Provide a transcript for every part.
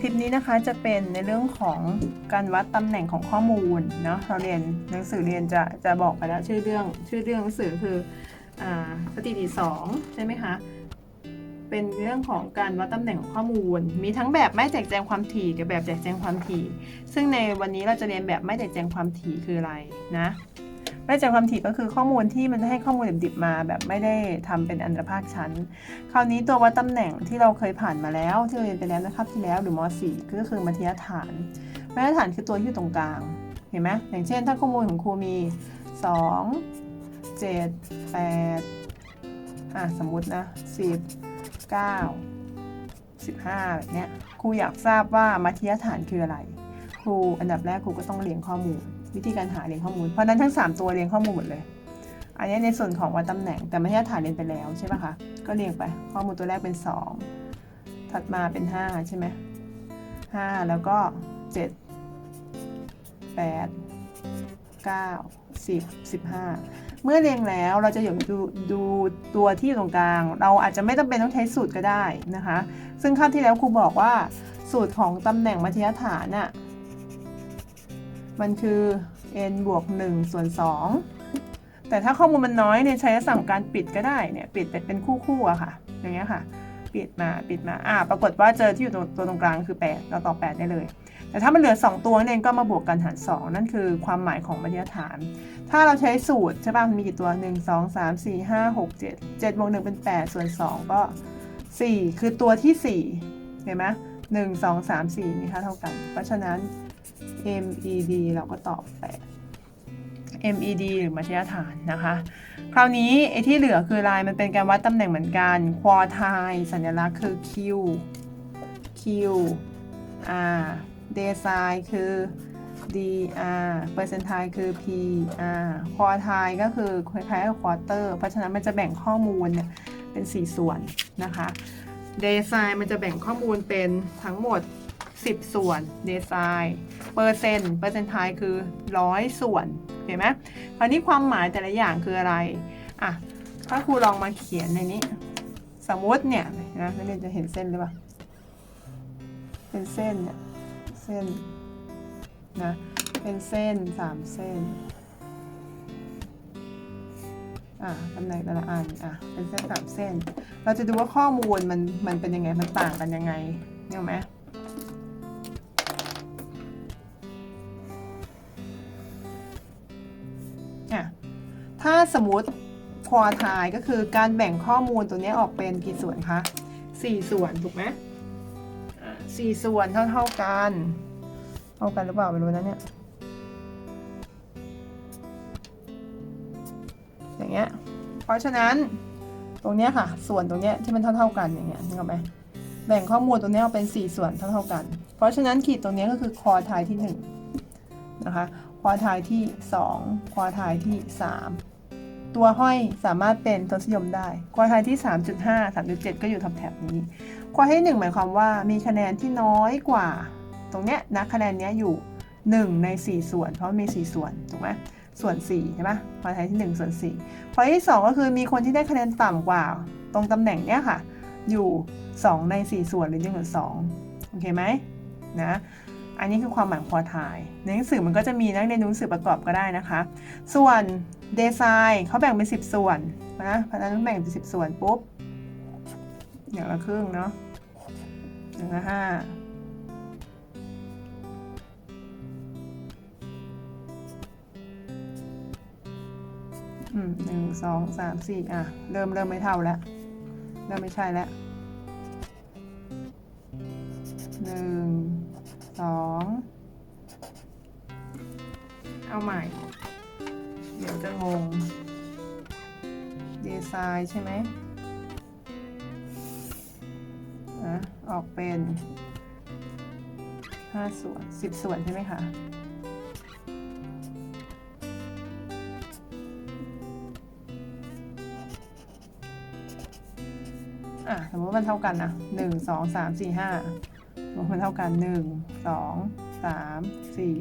คลิปนี้นะคะจะเป็นในเรื่องของการวัดตำแหน่งของข้อมูลเนาะเราเรียนหนังสือเรียนจะจะบอกไปแล้วชื่อเรื่องชื่อเรื่องหนังสือคืออ่าสถิติสองใช่ไหมคะเป็นเรื่องของการวัดตำแหน่งของข้อมูล มีทั้งแบบไม่แจกแจงความถี่กับแบบแจกแจงความถี่ ซึ่งในวันนี้เราจะเรียนแบบไม่แจกแจงความถี่คืออะไรนะ ไม่แจกความถี่ก็คือข้อมูลที่มันให้ข้อมูลดิบๆมา แบบไม่ได้ทำเป็นอันตรภาคชั้น คราวนี้ตัววัดตำแหน่งที่เราเคยผ่านมาแล้ว ที่เราเรียนไปแล้วนะครับที่แล้วหรือม .4 ก็คือมัธยฐานมัธยฐานคือตัวที่อยู่ตรงกลาง เห็นไหมอย่างเช่น ถ้าข้อมูลของครูมี 2 7 8อะสมมุตินะ 10 9 15แบบเนี้ยครูอยากทราบว่ามัธยฐานคืออะไร ครูอันดับแรกครูก็ต้องเรียงข้อมูล วิธีการหาเรียงข้อมูล เพราะนั้นทั้ง 3 ตัวเรียงข้อมูลหมดเลย อันนี้ในส่วนของวัดตำแหน่ง แต่ไมัธยฐานเรียนไปแล้วใช่ปะคะ ก็เรียงไป ข้อมูลตัวแรกเป็น 2 ถัดมาเป็น 5 ใช่ไหม5แล้วก็ 7 8 9 10 15 เมื่อเรียงแล้วเราจะหยดูดูตัวที่อยู่ตรงกลาง เราอาจจะไม่จำเป็นต้องใช้สูตรก็ได้นะคะ ซึ่งคราวที่แล้วครูบอกว่าสูตรของตำแหน่งมัธยฐานน่ะ มันคือ n บวก1ส่วน2แต่ถ้าข้อมูลมันน้อยเนี่ยใช้สั่งการปิดก็ได้เนี่ยปิดแต่เป็นคู่ๆอะค่ะอย่างเงี้ยค่ะปิดมาปิดมาอ่าปรากฏว่าเจอที่อยู่ตรงตัวตรงกลางคือ 8 เราตอบ8ได้เลย แต่ถ้ามันเหลือ 2 ตัวนั่นเองก็มาบวกกันหาร 2 นั่นคือความหมายของบรรทัดฐาน ถ้าเราใช้สูตรใช่ป่ะมันมีกี่ตัว 1 2 3 4 5 6 7 7บวก1เป็น 8 ส่วน 2 ก็ 4 คือตัวที่ 4 เห็นไหม1 2 3 4มีค่าเท่ากัน เพราะฉะนั้น MED เราก็ตอบ 8 MED หรือมัธยฐานนะคะ คราวนี้ไอ้ที่เหลือคือลายมันเป็นการวัดตำแหน่งเหมือนกัน ควอไทสัญลักษณ์คือ Q Q R เดซายคือ D R เปอร์เซนต์ไทคือ P R ควอไทก็คือคล้ายๆกับควอเตอร์เพราะฉะนั้นมันจะแบ่งข้อมูลเนี่ยเป็น 4 ส่วนนะคะเดซายมันจะแบ่งข้อมูลเป็นทั้งหมด 10 ส่วนเดซายเปอร์เซนต์เปอร์เซนต์ไทคือร้อยส่วนเห็นไหมคราวนี้ความหมายแต่ละอย่างคืออะไรอะถ้าครูลองมาเขียนในนี้ สมมติเนี่ยนะนักเรียนจะเห็นเส้นหรือเปล่าเป็นเส้นเนี่ยเส้นนะเป็นเส้นสามเส้นอะตำแหน่งแต่ละอันอะเป็นเส้นสามเส้น เราจะดูว่าข้อมูลมันมันเป็นยังไงมันต่างกันยังไงเนี่ยไหม ถ้าสมมติควอไทายก็คือการแบ่งข้อมูลตัวนี้ออกเป็นกี่ส่วนคะสี่ส่วนถูกไหมสี่ส่วนเท่าเท่ากันเท่ากันหรือเปล่าไม่รู้นะเนี่ยอย่างเงี้ยเพราะฉะนั้นตรงเนี้ยค่ะ ส่วนตรงเนี้ยที่มันเท่าเท่ากันอย่างเงี้ยนึกออกไหมแบ่งข้อมูลตรงเนี้ยออกเป็นสี่ส่วนเท่าเท่ากัน เพราะฉะนั้นขีดตรงเนี้ยก็คือคอไทายที่หนึ่งนะคะควอไทายที่ 2ควอไทายที่ 3 ตัวห้อยสามารถเป็นทศนิยมได้ ควอไทยที่ 3.5 3.7 ก็อยู่ทับแถบนี้ ควอไทยที่1หมายความว่ามีคะแนนที่น้อยกว่า ตรงเนี้ยนะคะแนนเนี้ยอยู่ 1 ใน 4 ส่วน เพราะมี 4 ส่วนถูกไหมส่วน4ใช่ปะควอไทยที่ 1 ส่วน4ควอไทยที่ 2 ก็คือมีคนที่ได้คะแนนต่ำกว่า ตรงตำแหน่งเนี้ยค่ะ อยู่ 2 ใน 4 ส่วนหรือ1ส่วน2โอเคไหมนะอันนี้คือความหมายควอไทยในหนังสือมันก็จะมีนักเรียนหนังสือประกอบก็ได้นะคะ ส่วน เดซายเขาแบ่งเป็น 10 ส่วนนะเพราะฉะนั้นแบ่งเป็น 10 ส่วนปุ๊บอย่างละครึ่งเนาะอย่างละห้าอืมหนึ่งสองสามสี่อะ เริ่มเริ่มไม่เท่าแล้ว เริ่มไม่ใช่แล้ว ใช่ไหมอะออกเป็น5ส่วน10ส่วนใช่ไหมคะอะสมมติมันเท่ากันนะหนึ่งสองสามสี่ห้ามันเท่ากันหนึ่งสองสามสี่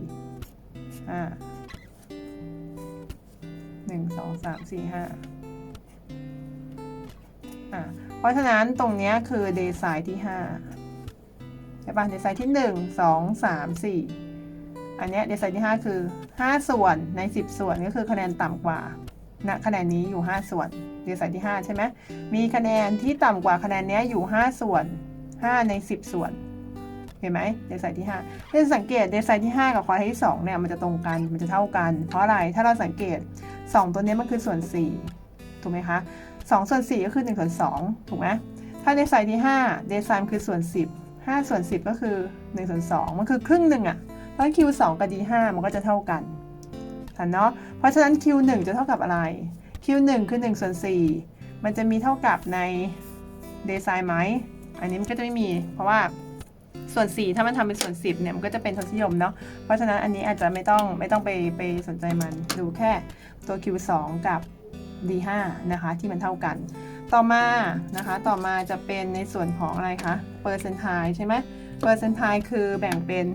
ห้าหนึ่งสองสามสี่ห้า อะเพราะฉะนั้นตรงนี้คือเดซายที่ห้าเช่ปะเดซไซน์ที่ 1 2 3 4 อันนี้เดซไซน์ที่ 5 คือ 5 ส่วนใน 10 ส่วนก็คือคะแนนต่ำกว่าณคะแนนนี้อยู่ 5 ส่วนเดซไซน์ที่ 5 ใช่ไหมมีคะแนนที่ต่ำกว่าคะแนนนี้อยู่ 5 ส่วน 5 ใน 10 ส่วนเห็นไหมเดซไซน์ที่5ถ้าสังเกตเดซไซน์ที่ 5 กับควอไทที่2เนี่ยมันจะตรงกันมันจะเท่ากัน เพราะอะไรถ้าเราสังเกต 2 ตัวนี้มันคือส่วน 4 ถูกไหมคะ 2ส่วน4ก็คือ1ส่วน2ถูกไหมถ้าเดซไซน์ที่5เดซไซน์คือส่วน 10 5ส่วน10 ก็คือ1ส่วน2มันคือครึ่งหนึ่งอะเพราะ Q2 กับ D5 มันก็จะเท่ากันทันเนาะเพราะฉะนั้น Q1 จะเท่ากับอะไร Q1 คือ1ส่วน4มันจะมีเท่ากับในเดซไซน์ไหมอันนี้มันก็จะไม่มี เพราะว่าส่วน 4 ถ้ามันทำเป็นส่วน 10เนี่ยมันก็จะเป็นทศนิยมเนาะเพราะฉะนั้นอันนี้อาจจะไม่ต้องไม่ต้องไปไปสนใจมันดูแค่ตัว Q2 กับ D5 นะคะที่มันเท่ากัน ต่อมานะคะต่อมาจะเป็นในส่วนของอะไรคะเปอร์เซนต์ไทใช่ไหมเปอร์เซนต์ไทคือแบ่งเป็น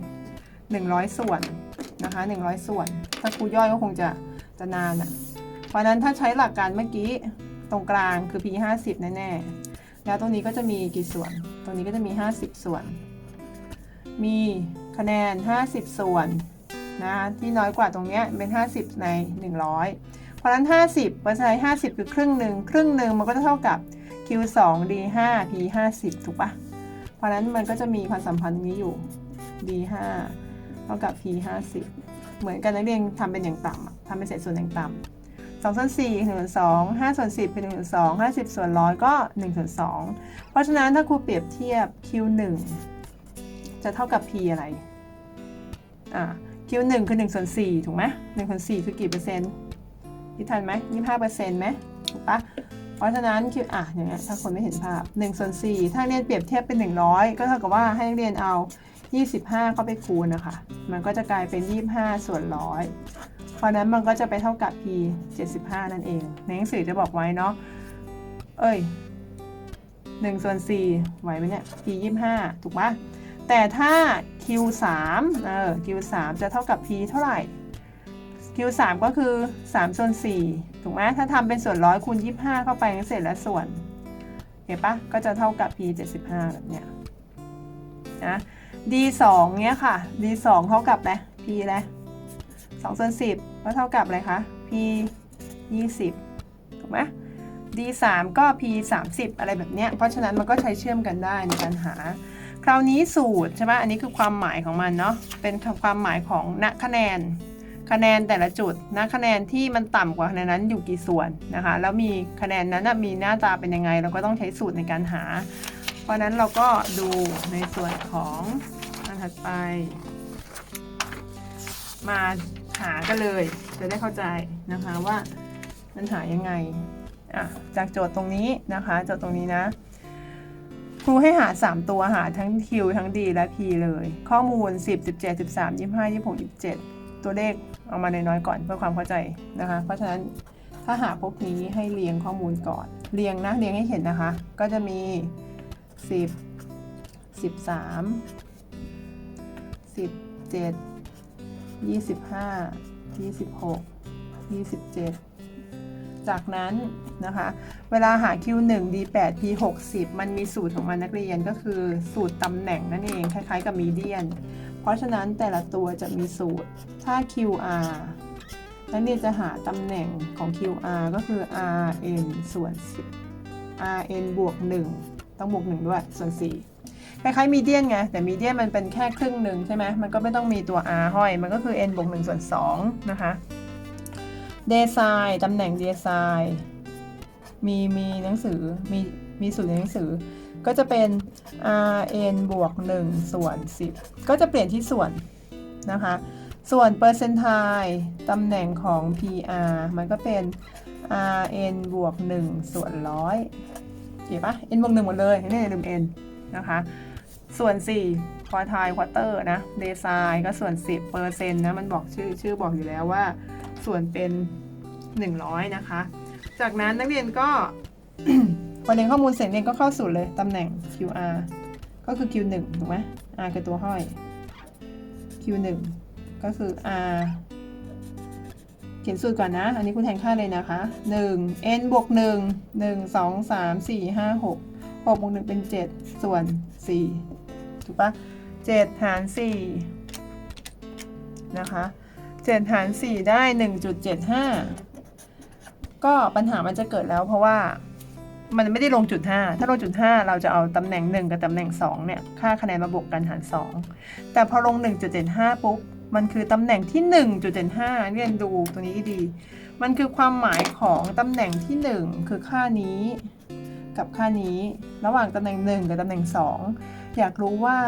100 ส่วนนะคะ100 ส่วน ถ้าครูย่อยก็คงจะจะนานอะ่ะเพราะนั้นถ้าใช้หลักการเมื่อกี้ตรงกลางคือ P 50แน่ๆแล้วตรงนี้ก็จะมีกี่ส่วน ตรงนี้ก็จะมี 50 ส่วน มีคะแนน 50 ส่วนนะที่น้อยกว่าตรงเนี้ยเป็น 50 ใน 100 ราะฉะนั้น 50เปอร์เซ็นต์50 คือครึ่งหนึ่งครึ่งหนึ่งมันก็จะเท่ากับ Q 2 D 5 P 50ถูกปะเพราะฉะนั้นมันก็จะมีความสัมพันธ์นี้อยู่ D 5เท่ากับ P 50เหมือนกันนักเรียนทำเป็นอย่างต่ำทำเป็นเศษส่วนอย่างต่ำ2ส่วน4 1ส่วน2 5ส่วน10 เป็น1ส่วน2 50 ส่วนร้อยก็1ส่วน2เพราะฉะนั้นถ้าครูเปรียบเทียบ Q 1 จะเท่ากับ P อะไร อ่า Q 1 คือ1ส่วน4ถูกไหม1ส่วน4คือกี่เปอร์เซ็นต์ คิดทันไหม25เปอร์เซ็นต์ไหมถูกปะเพราะฉะนั้น Q อะอย่างเงี้ยถ้าคนไม่เห็นภาพ1ส่วน4ถ้าเรียนเปรียบเทียบเป็น 100 ก็เท่ากับว่าให้นักเรียนเอา 25 เข้าไปคูณนะคะ มันก็จะกลายเป็น 25 ส่วนร้อยเพราะนั้นมันก็จะไปเท่ากับ P 75 นั่นเอง ในหนังสือจะบอกไว้เนาะเอ้ย1ส่วน4ไหวไหมเนี่ย P 25 ถูกปะแต่ถ้า Q 3เออ Q 3จะเท่ากับ P เท่าไหร่ Q 3 ก็คือ3ส่วน4ถูกไหมถ้าทำเป็นส่วนร้อยคูณ25 เข้าไปเสร็จแล้วส่วน เห็นปะก็จะเท่ากับ P 75แบบเนี้ยนะ D 2 เนี้ยค่ะ D 2 เท่ากับอะไร P อะไร2ส่วน10 ก็เท่ากับอะไรคะ P 20ถูกไหม D 3 ก็ P 30อะไรแบบเนี้ย เพราะฉะนั้นมันก็ใช้เชื่อมกันได้ในการหา คราวนี้สูตรใช่ไหมอันนี้คือความหมายของมันเนาะ เป็นความหมายของณคะแนน คะแนนแต่ละจุดณคะแนนที่มันต่ำกว่าคะแนนนั้นอยู่กี่ส่วนนะคะแล้วมีคะแนนนั้นมีหน้าตาเป็นยังไง เราก็ต้องใช้สูตรในการหา เพราะนั้นเราก็ดูในส่วนของอันถัดไป มาหากันเลย จะได้เข้าใจนะคะว่ามันหายังไงจากโจทย์ตรงนี้นะคะโจทย์ตรงนี้นะครูให้หา 3 ตัวหาทั้ง Q ทั้ง D และ P เลย ข้อมูล 10 17 13 25 26 27 ตัวเลขเอามาน้อยๆก่อนเพื่อความเข้าใจนะคะ เพราะฉะนั้นถ้าหาพวกนี้ให้เรียงข้อมูลก่อน เรียงนะเรียงให้เห็นนะคะ ก็จะมี 10 13 17 25 26 27 จากนั้นนะคะ เวลาหา Q1 D8 P60 มันมีสูตรของมันนักเรียนก็คือสูตรตำแหน่งนั่นเอง คล้ายๆกับมีเดียน เพราะฉะนั้นแต่ละตัวจะมีสูตร ถ้า QR นักเรียนจะหาตำแหน่งของ QR ก็คือ RN ส่วน10 RN บวก 1 ต้องบวก 1 ด้วย ส่วน 4 คล้ายๆมีเดียนไง แต่มีเดียนมันเป็นแค่ครึ่งหนึ่งใช่ไหมมันก็ไม่ต้องมีตัว r ห้อย มันก็คือ n บวก 1 ส่วน 2 นะคะเดซายตำแหน่งเดซายมีมีหนังสือมี มีสูตรในหนังสือ ก็จะเป็น r n บวก 1 ส่วน 10 ก็จะเปลี่ยนที่ส่วนนะคะ ส่วนเปอร์เซนต์ไทตำแหน่งของ PR มันก็เป็น r n บวก 1 ส่วนร้อยเขียนปะ n บวก1หมดเลยไม่ได้ลืม n นะคะ ส่วน4ควอไทควอเตอร์นะเดซายก็ส่วน 10เปอร์เซ็นต์นะ มันบอกชื่อ ชื่อบอกอยู่แล้วว่า ส่วนเป็น 100 นะคะ จากนั้นนักเรียนก็ พอเรียนข้อมูลเสร็จเรียนก็เข้าสูตรเลยตำแหน่ง QR ก็คือ Q1 ถูกไหม R คือตัวห้อย Q1 ก็คือ R เขียนสูตรก่อนนะ อันนี้คุณแทนค่าเลยนะคะ 1 n บวก 1 1 2 3 4 5 6 6บวก1เป็น 7 ส่วน 4 ถูกปะเจ็ดหารสี่นะคะเจ็ดหารสี่ได้หนึ่งจุดเจ็ดห้าก็ปัญหามันจะเกิดแล้วเพราะว่า มันไม่ได้ลงจุดห้าถ้าลงจุดห้าเราจะเอาตำแหน่งหนึ่งกับตำแหน่งสองเนี่ยค่าคะแนนมาบวกกันหารสองแต่พอลง 1.75 ปุ๊บ มันคือตำแหน่งที่ 1.75เรียนดูตัวนี้ดี มันคือความหมายของตำแหน่งที่ 1 คือค่านี้กับค่านี้ระหว่างตำแหน่ง 1 กับตำแหน่ง 2 อยากรู้ว่า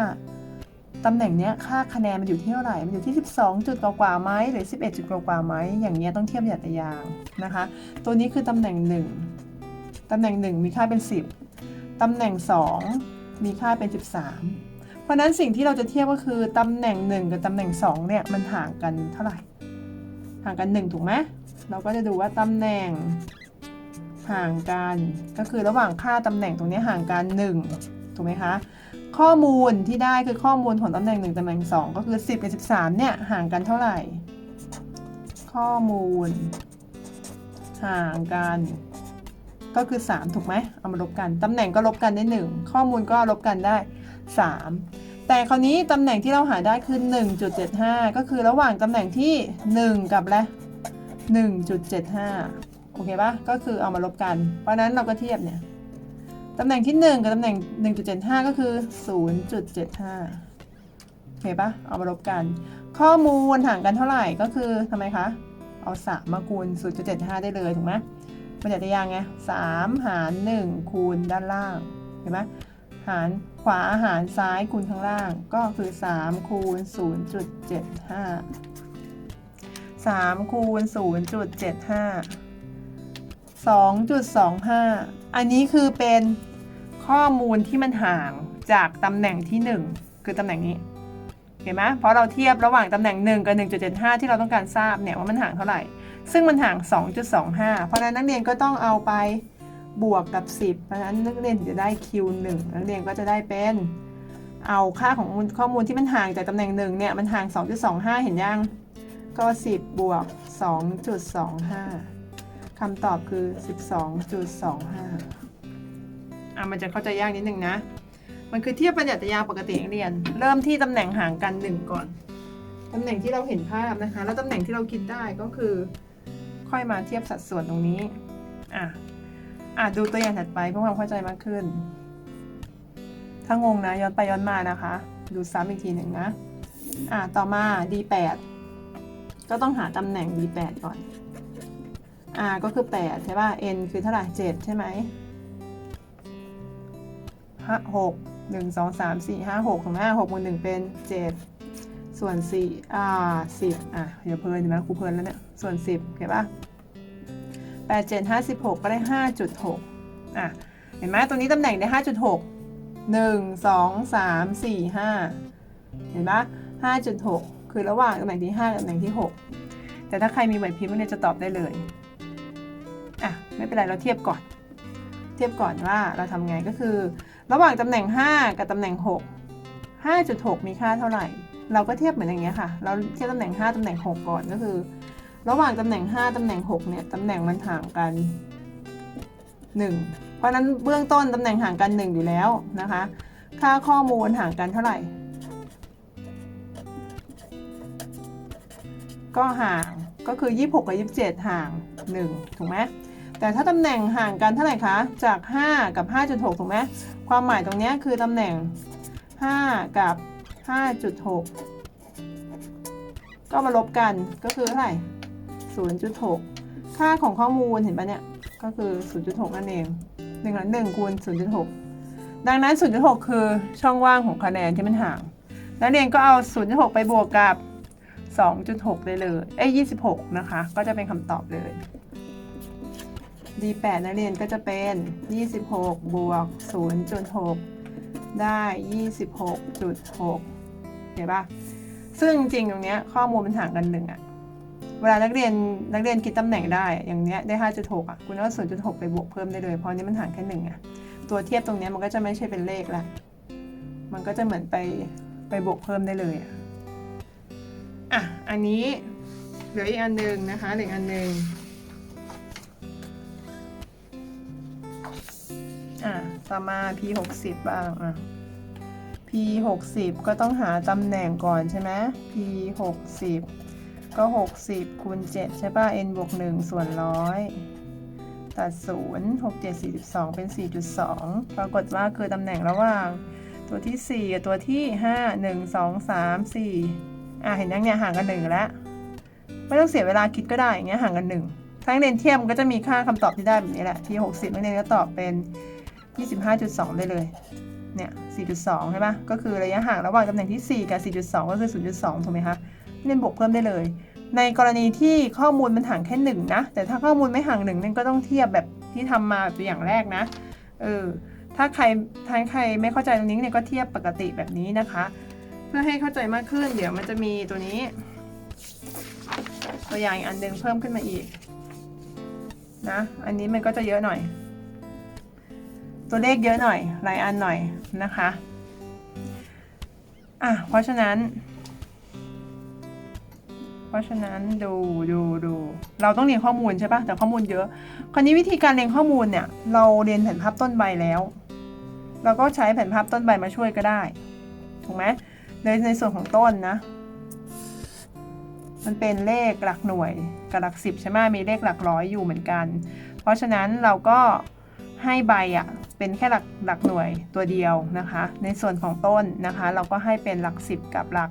ตำแหน่งเนี้ยค่าคะแนนมันอยู่ที่เท่าไหร่ มันอยู่ที่ 12 จุดกว่าไหมหรือ 11 จุดกว่าไหมอย่างเงี้ยต้องเทียบหยัดตะยางนะคะ ตัวนี้คือตำแหน่ง 1 ตำแหน่ง 1 มีค่าเป็น 10 ตำแหน่ง 2 มีค่าเป็น 13 เพราะนั้นสิ่งที่เราจะเทียบก็คือตำแหน่ง 1 กับตำแหน่ง2เนี่ยมันห่างกันเท่าไหร่ ห่างกัน 1 ถูกไหมเราก็จะดูว่าตำแหน่งห่างกันก็คือระหว่างค่าตำแหน่งตรงนี้ห่างกัน 1 ถูกไหมคะ ข้อมูลที่ได้คือข้อมูลของตำแหน่ง 1ตำแหน่ง 2 ก็คือ 10 กับ 13 เนี่ยห่างกันเท่าไหร่ ข้อมูล ห่างกัน ก็คือ 3 ถูกไหมเอามาลบกัน ตำแหน่งก็ลบกันได้ 1 ข้อมูลก็ลบกันได้ 3 แต่คราวนี้ตำแหน่งที่เราหาได้คือ 1.75 ก็คือระหว่างตำแหน่งที่ 1 กับและ1.75 โอเคปะก็คือเอามาลบกัน เพราะนั้นเราก็เทียบเนี่ยตำแหน่งที่ 1 กับตำแหน่ง 1.75 ก็คือ 0.75 โอเคปะเอามาลบกัน ข้อมูลห่างกันเท่าไหร่ก็คือทำไมคะ เอา 3 มาคูณ 0.75 ได้เลยถูกไหม มันจะได้ยังไง3หาร1คูณด้านล่าง เห็นไหมหารขวาหารซ้ายคูณข้างล่าง ก็คือ3คูณ0.75 3คูณ0.75 2.25 อันนี้คือเป็นข้อมูลที่มันห่างจากตำแหน่งที่ 1 คือตำแหน่งนี้ เห็นไหมเพราะเราเทียบระหว่างตำแหน่ง 1 กับ 1.75 ที่เราต้องการทราบเนี่ยว่ามันห่างเท่าไหร่ ซึ่งมันห่าง 2.25 เพราะฉะนั้นนักเรียนก็ต้องเอาไปบวกกับ 10 เพราะฉะนั้นนักเรียนจะได้ Q1 นักเรียนก็จะได้เป็นเอาค่าของข้อมูลที่มันห่างจากตำแหน่ง1เนี่ยมันห่าง 2.25 เห็นยัง ก็ 10 บวก 2.25 คำตอบคือ 12.25 อะมันจะเข้าใจยากนิดนึงนะ มันคือเทียบปัญญาตยาปกติเรียน เริ่มที่ตำแหน่งห่างกัน 1 ก่อน ตำแหน่งที่เราเห็นภาพนะคะ แล้วตำแหน่งที่เราคิดได้ก็คือ ค่อยมาเทียบสัดส่วนตรงนี้ อะ อะดูตัวอย่างถัดไปเพื่อความเข้าใจมากขึ้น ถ้างงนะย้อนไปย้อนมานะคะ ดูซ้ำอีกทีหนึ่งนะ อะต่อมา D8 ก็ต้องหาตำแหน่ง D8 ก่อน R ก็คือ 8 ใช่ป่ะ N คือเท่าไหร่ 7 ใช่ไหมห้าหกหนึ่งสองสามสี่ห้าหกถูกไหมหกบวกหนึ่งเป็นเจ็ดส่วนสี่อ่าสิบอะเดี๋ยวเพลินใช่ไหมครูเพลินแล้วเนี่ย ส่วนสิบเห็นป่ะแปดเจ็ดห้าสิบหกก็ได้ห้าจุดหกอะ เห็นไหมตัวนี้ตำแหน่งได้ห้าจุดหกหนึ่งสองสามสี่ห้าเห็นปะห้าจุดหกคือระหว่างตำแหน่งที่ห้ากับตำแหน่งที่หกแต่ถ้าใครมีไหวพริบเนี่ยจะตอบได้เลยอะไม่เป็นไรเราเทียบก่อน เทียบก่อนว่าเราทำไงก็คือ ระหว่างตำแหน่ง 5 กับตำแหน่ง 6 5.6 มีค่าเท่าไหร่ เราก็เทียบเหมือนอย่างเงี้ยค่ะ เราเทียบตำแหน่ง 5ตำแหน่ง 6 ก่อนก็คือ ระหว่างตำแหน่ง 5 ตำแหน่ง 6 เนี่ย ตำแหน่งมันห่างกัน 1 เพราะนั้นเบื้องต้นตำแหน่งห่างกัน 1 อยู่แล้วนะคะ ค่าข้อมูลห่างกันเท่าไหร่ ก็ห่างก็คือ 26 กับ 27 ห่าง 1 ถูกไหมแต่ถ้าตำแหน่งห่างกันเท่าไหร่คะ จาก 5 กับ 5.6 ถูกไหมความหมายตรงนี้คือตำแหน่ง 5 กับ 5.6 ก็มาลบกันก็คือเท่าไหร่ 0.6 ค่าของข้อมูลเห็นปะเนี่ย ก็คือ 0.6 นั่นเอง1ละ1คูณ0.6 ดังนั้น 0.6 คือช่องว่างของคะแนนที่มันห่าง นักเรียนก็เอา 0.6 ไปบวกกับ 2.6 ได้เลยเอ้ย26 นะคะ ก็จะเป็นคำตอบเลย D8 นักเรียนก็จะเป็น 26 บวก 0.6 ได้ 26.6 เห็นปะซึ่งจริงตรงเนี้ยข้อมูลมันห่างกันหนึ่งอะ เวลานักเรียนนักเรียนคิดตำแหน่งได้อย่างเนี้ยได้ 5.6อะคุณเอา0.6 ไปบวกเพิ่มได้เลย เพราะนี้มันห่างแค่หนึ่งอะตัวเทียบตรงเนี้ยมันก็จะไม่ใช่เป็นเลขละมันก็จะเหมือนไปไปบวกเพิ่มได้เลยอะอะอันนี้เหลืออีกอันหนึ่งนะคะเหลืออกอันหนึ่งอะต่อมา P 6 0บ้างอะ p 60ก็ต้องหาตำแหน่งก่อนใช่ไหม p 60 ก็ 60คูณ7ใช่ป่ะ n บวก1ส่วนร้อยตัด0 6 7 42 เป็น 4.2 ปรากฏว่าคือตำแหน่งระหว่าง ตัวที่ 4 กับตัวที่ 5 1 2 3 4 อะ เห็นยังเนี่ยห่างกัน 1 แล้ว ไม่ต้องเสียเวลาคิดก็ได้อย่างเงี้ยห่างกัน1ถ้านักเรียนเทียมก็จะมีค่าคำตอบที่ได้แบบนี้แหละ ที่ 60นักเรียนก็ตอบเป็น 25.2 ได้เลย เนี่ย 4.2 ใช่ปะก็คือระยะห่างระหว่างตำแหน่งที่ 4 กับ 4.2 ก็คือ 0.2 ถูกไหมคะ เล่นบวกเพิ่มได้เลย ในกรณีที่ข้อมูลมันห่างแค่1นนะ แต่ถ้าข้อมูลไม่ห่าง1นั่นก็ต้องเทียบแบบที่ทำมาตัวอย่างแรกนะ เออ ถ้าใครถ้าใครไม่เข้าใจตรงนี้เนี่ยก็เทียบปกติแบบนี้นะคะ เพื่อให้เข้าใจมากขึ้น เดี๋ยวมันจะมีตัวนี้ ตัวอย่างอีกอันหนึ่งเพิ่มขึ้นมาอีกนะ อันนี้มันก็จะเยอะหน่อย ตัวเลขเยอะหน่อยหลายอันหน่อยนะคะ อะ เพราะฉะนั้น ราะฉะนั้นดูดูดูเราต้องเรียนข้อมูลใช่ปะแต่ข้อมูลเยอะ คราวนี้วิธีการเรียนข้อมูลเนี่ย เราเรียนแผนภาพต้นใบแล้ว เราก็ใช้แผนภาพต้นใบมาช่วยก็ได้ ถูกไหมในในส่วนของต้นนะ มันเป็นเลขหลักหน่วยกับหลักสิบใช่ไหมมีเลขหลักร้อยอยู่เหมือนกัน เพราะฉะนั้นเราก็ให้ใบอะเป็นแค่หลักหลักหน่วยตัวเดียวนะคะ ในส่วนของต้นนะคะ เราก็ให้เป็นหลักสิบกับหลัก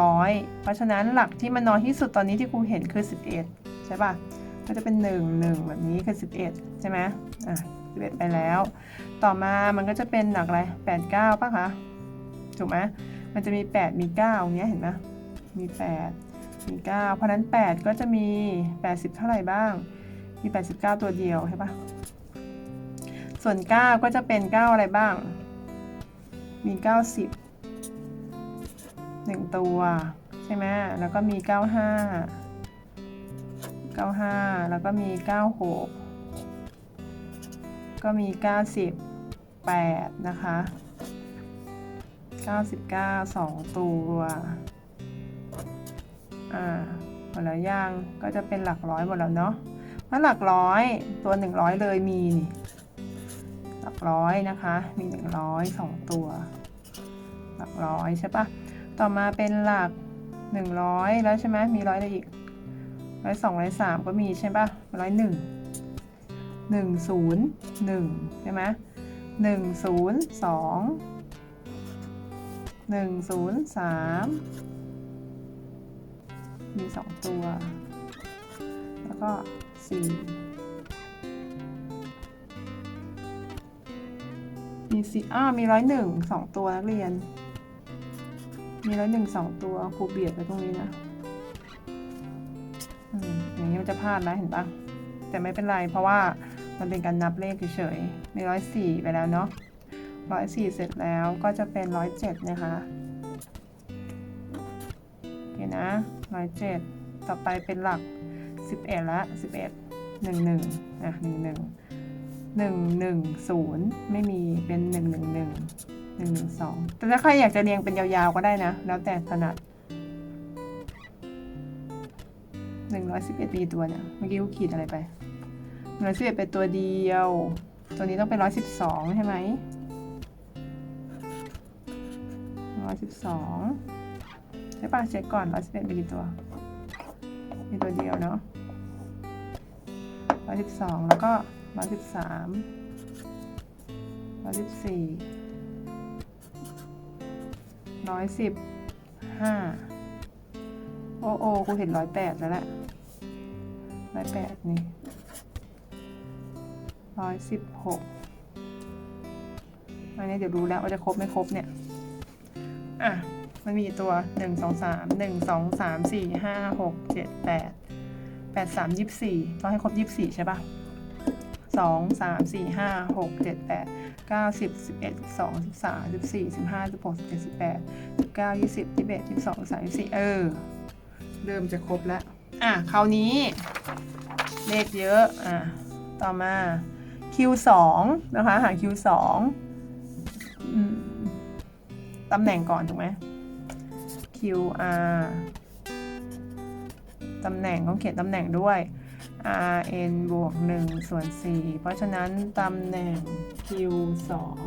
ร้อยเพราะฉะนั้นหลักที่มันน้อยที่สุดตอนนี้ที่ครูเห็นคือ 11 ใช่ป่ะ ก็จะเป็น 1 1 แบบนี้คือ 11 ใช่ไหมอะ11 ไปแล้ว ต่อมามันก็จะเป็นหลักอะไร 8 9ป่ะคะถูกไหมมันจะมี 8 มี9อย่างเงี้ยเห็นไหมมี 8 มี 9 เพราะนั้น 8 ก็จะมี 80 เท่าไหร่บ้าง มี 89 ตัวเดียวใช่ป่ะ ส่วน 9 ก็จะเป็น 9 อะไรบ้าง มี 90 1 ตัว ใช่ไหมแล้วก็มี 95 95 แล้วก็มี 96 ก็มี 98 นะคะ 99 2 ตัวอ่าหมดแล้วยังก็จะเป็นหลักร้อยหมดแล้วเนาะถ้าหลักร้อยตัว 100 เลยมีนี่หลักร้อยนะคะ มี 100 2 ตัว หลักร้อยใช่ปะ ต่อมาเป็นหลัก 100 แล้วใช่ไหมมีร้อยอะไรอีกร้อยสองร้อยสามก็มีใช่ปะร้อยหนึ่งหนึ่งศูนย์หนึ่งใช่ไหมหนึ่งศูนย์สองหนึ่งศูนย์สามมีสองตัว แล้วก็สี่มีสี่อ้ามีร้อยหนึ่งสองตัวนักเรียน มีร้อยหนึ่งสองตัวครูเบียดไปตรงนี้นะอย่างนี้มันจะพลาดนะเห็นปะแต่ไม่เป็นไรเพราะว่ามันเป็นการนับเลขเฉยๆมีร้อยสี่ไปแล้วเนาะร้อยสี่เสร็จแล้วก็จะเป็นร้อยเจ็ดนะคะโอเคนะร้อยเจ็ดต่อไปเป็นหลักสิบเอ็ดละสิบเอ็ดหนึ่งหนึ่งอะหนึ่งหนึ่งหนึ่งหนึ่งศูนย์ไม่มีเป็นหนึ่งหนึ่งหนึ่ง นึ่งหนึ่งสองแต่ถ้าใครอยากจะเรียงเป็นยาวๆก็ได้นะ แล้วแต่ถนัดหนึ่งร้อยสิบเอ็ดมีตัวเนี่ยเมื่อกี้กูขีดอะไรไปหนึ่งร้อยสิบเอ็ดเป็นตัวเดียว ตัวนี้ต้องเป็นร้อยสิบสองใช่ไหมร้อยสิบสองใช่ป่ะเช็คก่อนร้อยสิบเอ็ดมีกี่ตัว มีตัวเดียวเนาะร้อยสิบสองแล้วก็ร้อยสิบสามร้อยสิบสี่ ร้อยสิบห้าโอ้โอ้กูเห็นร้อยแปดแล้วแหละร้อยแปดนี่ร้อยสิบหกอันนี้เดี๋ยวรู้แล้วว่าจะครบไม่ครบเนี่ย อะ มันมีตัวหนึ่งสองสามหนึ่งสองสามสี่ห้าหกเจ็ดแปดแปดสามยี่สี่ต้องให้ครบยี่สี่ใช่ปะ่ะ 2 3 4 5 6 7 8 9 10 11 12 13 14 15 16 17 18 19 20 21 22 23 24เออ เริ่มจะครบแล้ว อะคราวนี้ เลขเยอะ อะ ต่อมา Q2 นะคะ หา Q2 ตำแหน่งก่อนถูกไหม QR ตำแหน่งต้องเขียนตำแหน่งด้วย rn บวก 1 ส่วน 4 เพราะฉะนั้นตำแหน่ง q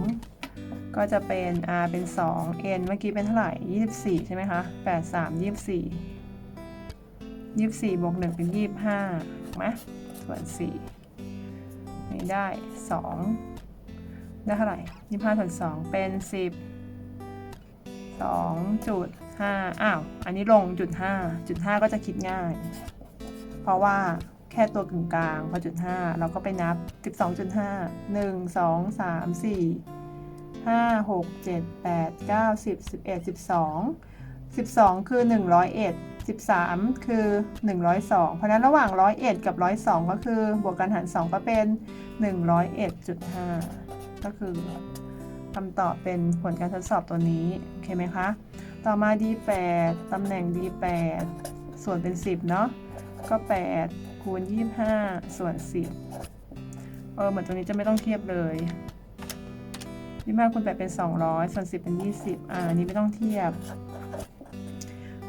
2 ก็จะเป็น r เป็น 2 n เมื่อกี้เป็นเท่าไหร่ 24 ใช่ไหมคะ 8 3 24 24 บวก 1 เป็น 25ถูกไหมส่วน 4 นี่ได้ 2 ได้เท่าไหร่ 25 ส่วน 2 เป็น 10 2.5อ้าว อันนี้ลงจุด5จุด5ก็จะคิดง่าย เพราะว่า แค่ตัวกึ่งกลางพอจุด5เราก็ไปนับ 12.5 1 2 3 4 5 6 7 8 9 10 11 12 12 คือ 101 13 คือ 102 เพราะฉะนั้นระหว่าง 101 กับ 102 ก็คือบวกกันหาร 2 ก็เป็น 101.5 ก็คือคำตอบเป็นผลการทดสอบตัวนี้ โอเคไหมคะ ต่อมา D8 ตำแหน่ง D8 ส่วนเป็น 10 เนาะก็ 8 คูณ 25 ส่วน 10 เออเหมือนตัวนี้จะไม่ต้องเทียบเลย25คูณ8เป็น 200 ส่วน 10 เป็น 20 อ่าอันนี้ไม่ต้องเทียบ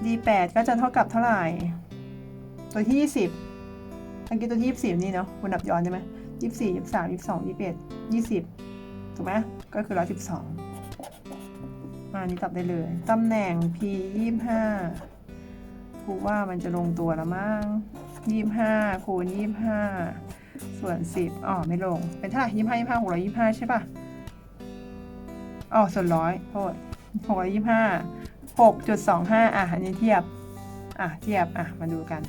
D8 ก็จะเท่ากับเท่าไหร่ ตัวที่ 20เมื่อกี้ตัวที่ 24 นี่เนาะคุณนับย้อนใช่ไหม24 23 22 21 20 ถูกไหมก็คือ 112อ่านี้ตอบได้เลย ตำแหน่ง P 25ครูว่ามันจะลงตัวแล้วมั้ง 25คูณ25ส่วน10อ๋อไม่ลง เป็นเท่าไหร่25 25 625ใช่ป่ะอ๋อส่วนร้อยโทษ625 6.25อะอันนี้เทียบอะเทียบอะมาดูกัน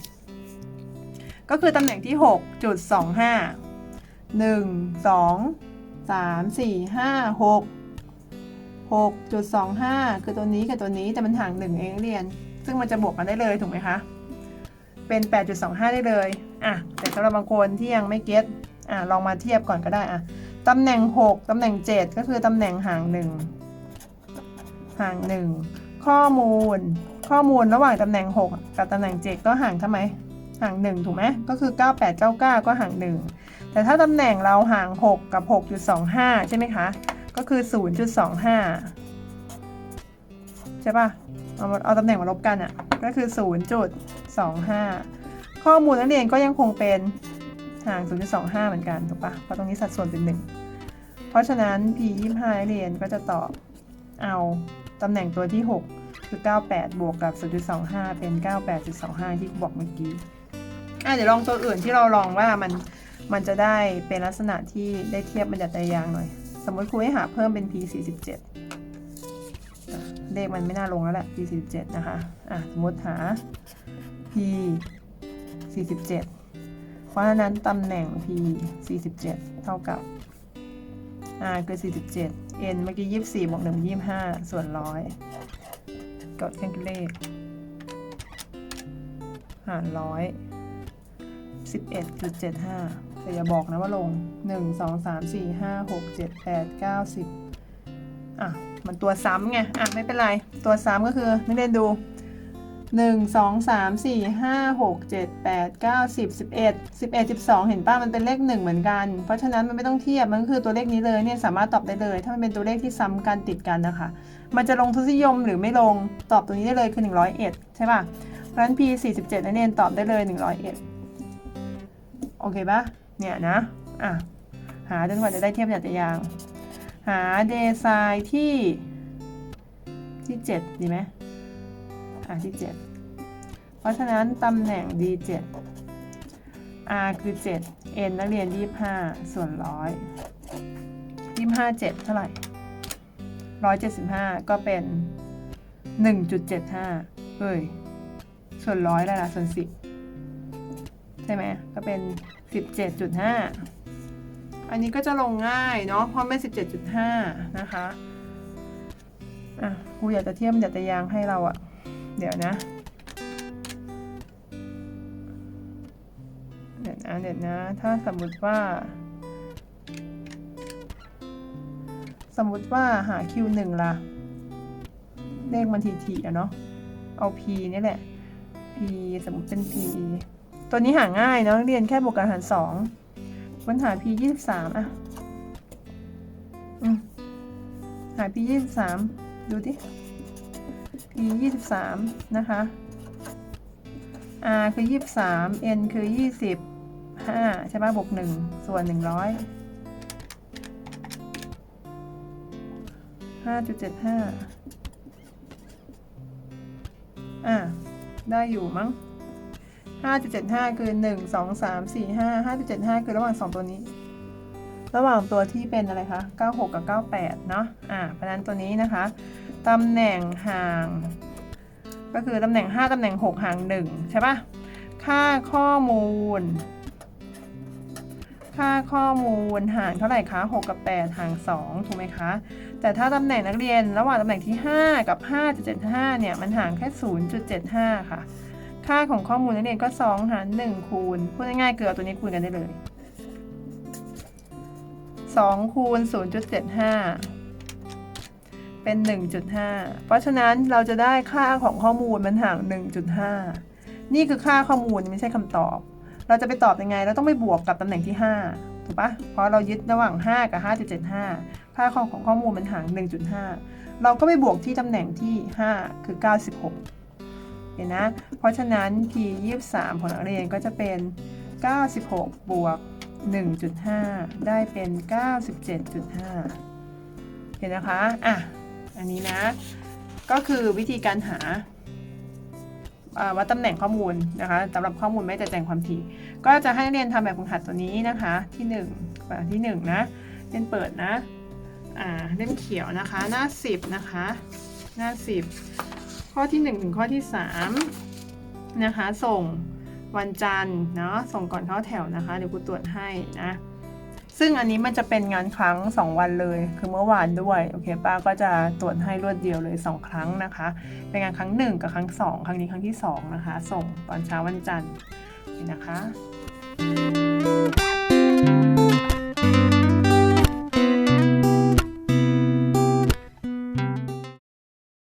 ก็คือตำแหน่งที่6.25 1 2 3 4 5 6 6.25คือตัวนี้กับตัวนี้แต่มันห่าง1เองเรียน ซึ่งมันจะบวกกันได้เลยถูกไหมคะ เป็น 8.25 ได้เลย อะ แต่สำหรับบางคนที่ยังไม่เก็ตอะ ลองมาเทียบก่อนก็ได้ อะ ตำแหน่ง 6 ตำแหน่ง 7 ก็คือตำแหน่งห่าง 1 ห่าง 1 ข้อมูล ข้อมูลระหว่างตำแหน่ง 6 กับตำแหน่ง 7 ก็ห่างเท่าไหมห่าง 1 ถูกไหม ก็คือ 9899 ก็ห่าง 1 แต่ถ้าตำแหน่งเราห่าง 6 กับ 6.25 ใช่ไหมคะ ก็คือ 0.25 ใช่ป่ะ เอาเอาตำแหน่งมาลบกันอะ่ะ ก็คือ 0. 0.25 ข้อมูลนักเรียนก็ยังคงเป็นห่าง 0.25 เหมือนกันถูกปะเพราะตรงนี้สัดส่วนเป็น 1 เพราะฉะนั้น p 25นักเรียนก็จะตอบเอาตำแหน่งตัวที่ 6 คือ 98 บวกกับ 0.25 เป็น 98.25 ที่บอกเมื่อกี้อะเดี๋ยวลองตัวอื่นที่เราลองว่ามันมันจะได้เป็นลักษณะที่ได้เทียบบรรยัตยางหน่อย สมมติครูให้หาเพิ่มเป็น p 47เลขมันไม่น่าลงแล้วแหละ p 47นะคะ อะ สมมติหา 47 เพราะฉะนั้นตำแหน่ง p 47 เท่ากับ r คือ 47 n เมื่อกี้ 24บวก1 25 ส่วน 100 กดเครื่องคิดเลข หาร 100 11.75 แต่อย่าบอกนะว่าลง 1 2 3 4 5 6 7 8 9 10 อะ มันตัวซ้ำไง อะ ไม่เป็นไร ตัวซ้ำก็คือนักเรียนดู 1 2 3 4 5 6 7 8 9 10 11 11 12 เห็นป่ะมันเป็นเลข 1 เหมือนกัน เพราะฉะนั้นมันไม่ต้องเทียบ มันก็คือตัวเลขนี้เลยเนี่ยสามารถตอบได้เลย ถ้ามันเป็นตัวเลขที่ซ้ำกันติดกันนะคะ มันจะลงทศนิยมหรือไม่ลงตอบตัวนี้ได้เลยคือ 101 ใช่ป่ะเพราะฉะนั้น P 47นักเรียนตอบได้เลย 101 โอเคปะเนี่ยนะอะหาจนกว่าจะได้เทียบอย่างจะยาง หาเดซายที่ที่ 7 ดีไหม อะที่ 7 เพราะฉะนั้นตำแหน่ง D7 R คือ 7 N นักเรียน 25 ส่วน 100 25 7 เท่าไหร่ 175 ก็เป็น 1.75เฮ้ย ส่วนร้อยได้ละส่วน 10 ใช่ไหม ก็เป็น 17.5 อันนี้ก็จะลงง่ายเนาะ เพราะเป็น17.5 นะคะ อะครูอยากจะเทียบอยากจะยางให้เราอะ เดี๋ยวนะ เดี๋ยวนะเดี๋ยวนะ ถ้าสมมติว่า สมมติว่าหา Q1 ล่ะ เลขมันทีๆอะเนาะ เอา P นี่แหละ P สมมติเป็น P ตัวนี้หาง่ายเนาะเรียนแค่บวกกันหารสองค้นหา P ยี่สิบสามอะหา P ยี่สิบสามดูดิ P ยี่สิบสามนะคะ R คือยี่สิบสาม N คือยี่สิบห้าใช่ป่ะบวกหนึ่งส่วนหนึ่งร้อยห้าจุดเจ็ดห้าอะได้อยู่มั้งห้าจุดเจ็ดห้าคือหนึ่งสองสามสี่ห้าห้าจุดเจ็ดห้าคือระหว่างสองตัวนี้ ระหว่างตัวที่เป็นอะไรคะเก้าหกกับเก้าแปดเนาะอะเพราะนั้นตัวนี้นะคะ ตำแหน่งห่าง ก็คือตำแหน่ง 5 ตำแหน่ง 6 ห่าง 1 ใช่ปะค่าข้อมูล ค่าข้อมูลห่างเท่าไหร่คะ 6 กับ 8 ห่าง 2 ถูกไหมคะ แต่ถ้าตำแหน่งนักเรียนระหว่างตำแหน่งที่ 5 กับ 5.75 เนี่ย มันห่างแค่ 0.75 ค่ะ ค่าของข้อมูลนักเรียนก็ 2 หาร 1 คูณ พูดง่ายๆคือเอาตัวนี้คูณกันได้เลย2คูณ0.75 เป็น 1.5 เพราะฉะนั้นเราจะได้ค่าของข้อมูลมันห่าง 1.5 นี่คือค่าข้อมูลไม่ใช่คำตอบ เราจะไปตอบยังไง เราต้องไปบวกกับตำแหน่งที่ 5 ถูกปะเพราะเรายึดระหว่าง 5 กับ 5.75 ค่าของของข้อมูลมันห่าง 1.5 เราก็ไปบวกที่ตำแหน่งที่ 5 คือ 96 เห็นนะ เพราะฉะนั้น p 23ของนักเรียนก็จะเป็น 96 บวก 1.5 ได้เป็น 97.5 เห็นนะคะ อะ อันนี้นะ ก็คือวิธีการหาอ่าวัดตำแหน่งข้อมูลนะคะสำหรับข้อมูลไม่แต่แจงความถี่ ก็จะให้เรียนทำแบบฝึกหัดตัวนี้นะคะ ที่1แบบที่1นะเรียนเปิดนะอ่าเล่มเขียวนะคะ หน้า 10 นะคะ หน้า 10 ข้อที่ 1 ถึงข้อที่ 3 นะคะ ส่งวันจันทร์เนาะส่งก่อนเข้าแถวนะคะเดี๋ยวกูตรวจให้นะ ซึ่งอันนี้มันจะเป็นงานครั้ง 2 วันเลย คือเมื่อวานด้วยโอเคป้าก็จะตรวจให้รวดเดียวเลย 2 ครั้งนะคะ เป็นงานครั้ง 1 กับครั้ง 2 ครั้งนี้ครั้งที่ 2 นะคะ ส่งตอนเช้าวันจันทร์นี่นะคะ